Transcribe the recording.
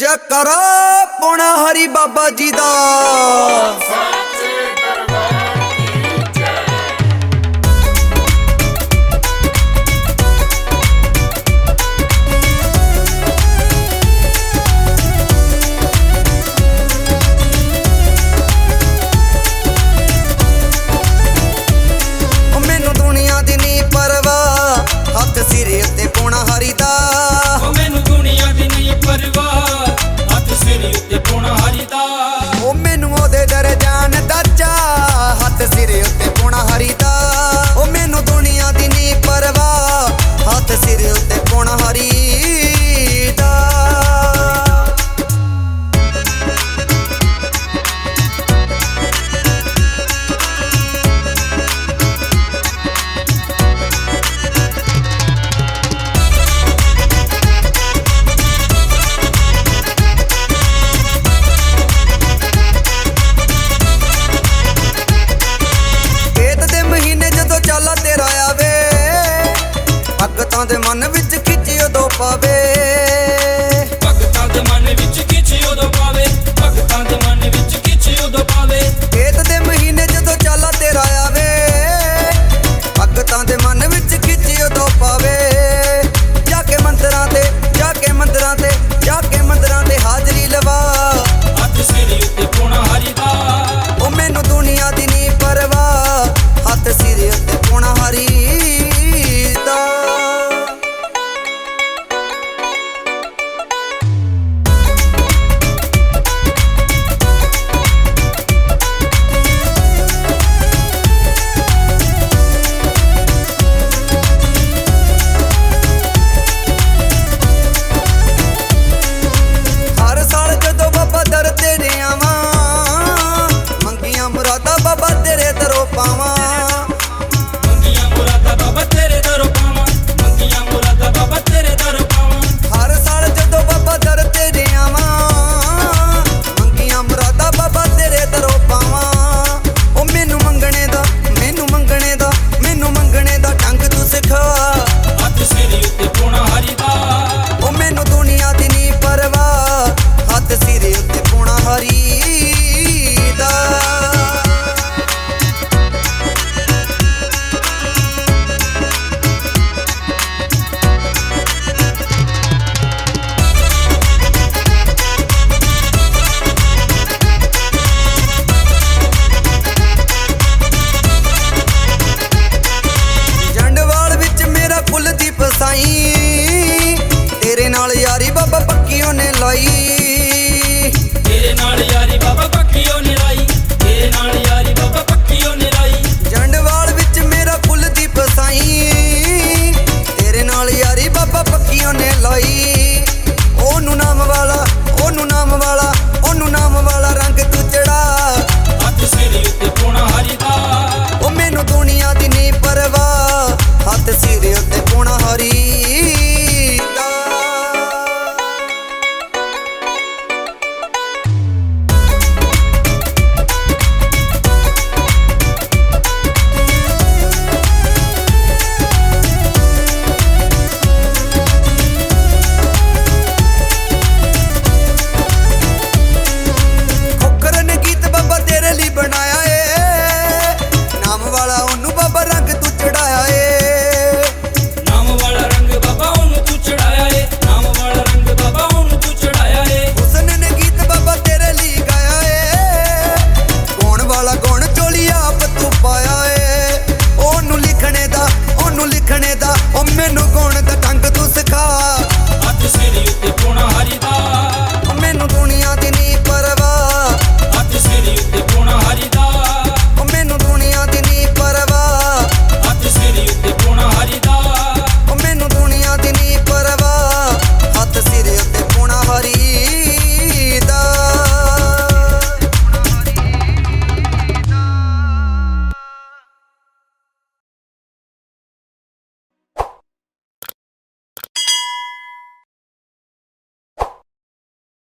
ਜੇ ਕਰੋ ਪੁਣਾ ਹਰੀ ਬਾਬਾ ਜੀ ਦਾ। planeta ਦੇ ਮਨ ਵਿੱਚ ਖਿੱਚੀ ਉਦੋਂ ਪਾਵੇ। ਗਾਣੇ ਦਾ ਉਹ ਮੈਨੂੰ ਗੁਣ ਦਾ ਢੰਗ ਤੂੰ ਸਿਖਾ। ਹੱਥ ਸਿਰ ਉੱਤੇ ਪੋਣਾ ਹਰੀ ਦਾ ਮੈਨੂੰ ਦੁਨੀਆ ਦੀ